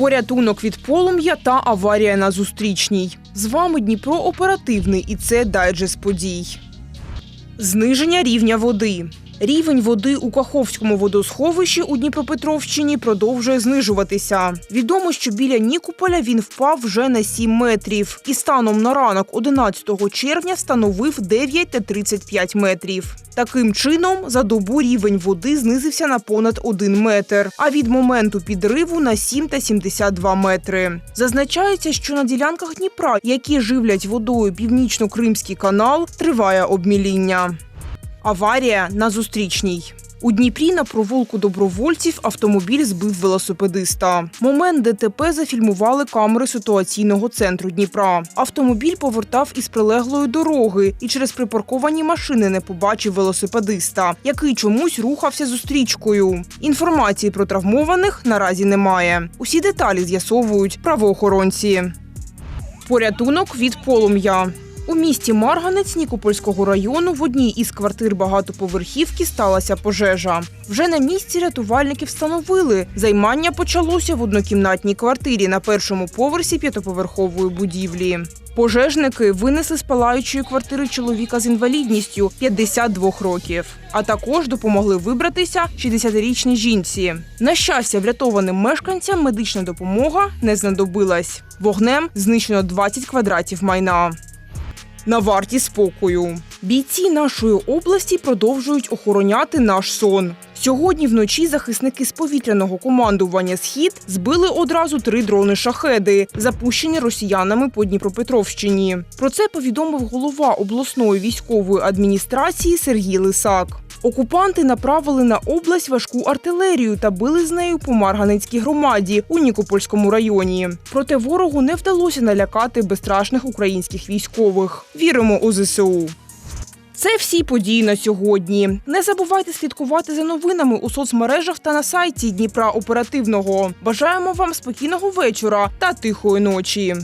Порятунок від полум'я та аварія на зустрічній. З вами Дніпро оперативний і це дайджест подій. Зниження рівня води. Рівень води у Каховському водосховищі у Дніпропетровщині продовжує знижуватися. Відомо, що біля Нікополя він впав вже на 7 метрів. І станом на ранок 11 червня становив 9,35 метрів. Таким чином, за добу рівень води знизився на понад 1 метр, а від моменту підриву на 7,72 метри. Зазначається, що на ділянках Дніпра, які живлять водою північно-кримський канал, триває обміління. Аварія на зустрічній. У Дніпрі на провулку добровольців автомобіль збив велосипедиста. Момент ДТП зафільмували камери ситуаційного центру Дніпра. Автомобіль повертав із прилеглої дороги і через припарковані машини не побачив велосипедиста, який чомусь рухався зустрічкою. Інформації про травмованих наразі немає. Усі деталі з'ясовують правоохоронці. Порятунок від полум'я. У місті Марганець Нікопольського району в одній із квартир багатоповерхівки сталася пожежа. Вже на місці рятувальники встановили, займання почалося в однокімнатній квартирі на першому поверсі п'ятоповерхової будівлі. Пожежники винесли з палаючої квартири чоловіка з інвалідністю 52 років, а також допомогли вибратися 60-річній жінці. На щастя, врятованим мешканцям медична допомога не знадобилась. Вогнем знищено 20 квадратів майна. На варті спокою. Бійці нашої області продовжують охороняти наш сон. Сьогодні вночі захисники з повітряного командування Схід збили одразу три дрони шахеди, запущені росіянами по Дніпропетровщині. Про це повідомив голова обласної військової адміністрації Сергій Лисак. Окупанти направили на область важку артилерію та били з нею по Марганецькій громаді у Нікопольському районі. Проте ворогу не вдалося налякати безстрашних українських військових. Віримо у ЗСУ. Це всі події на сьогодні. Не забувайте слідкувати за новинами у соцмережах та на сайті Дніпра Оперативного. Бажаємо вам спокійного вечора та тихої ночі.